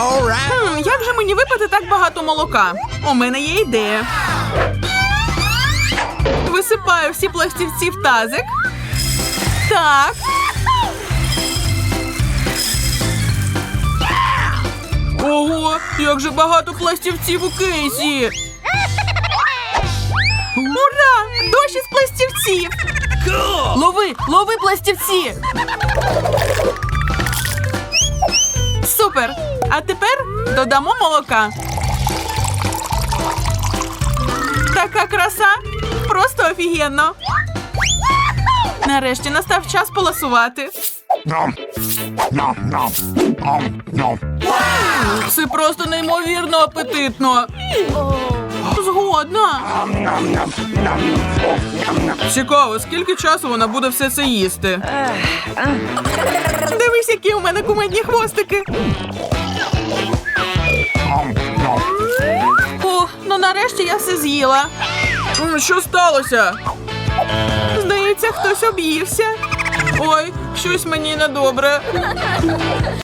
Хм, як же мені випити так багато молока? У мене є ідея. Висипаю всі пластівці в тазик. Так. Ого, як же багато пластівців у кейсі. Ура! Дощ із пластівців! Лови, лови пластівці! Супер! А тепер додамо молока. Така краса! Просто офігенно! Нарешті настав час полосувати. Це просто неймовірно апетитно. Nom. Цікаво, скільки часу вона буде все це їсти. Дивись, які у мене кумедні хвостики. Nom. Ну нарешті я все з'їла. Що сталося? Здається, хтось об'ївся. Ой, щось мені недобре.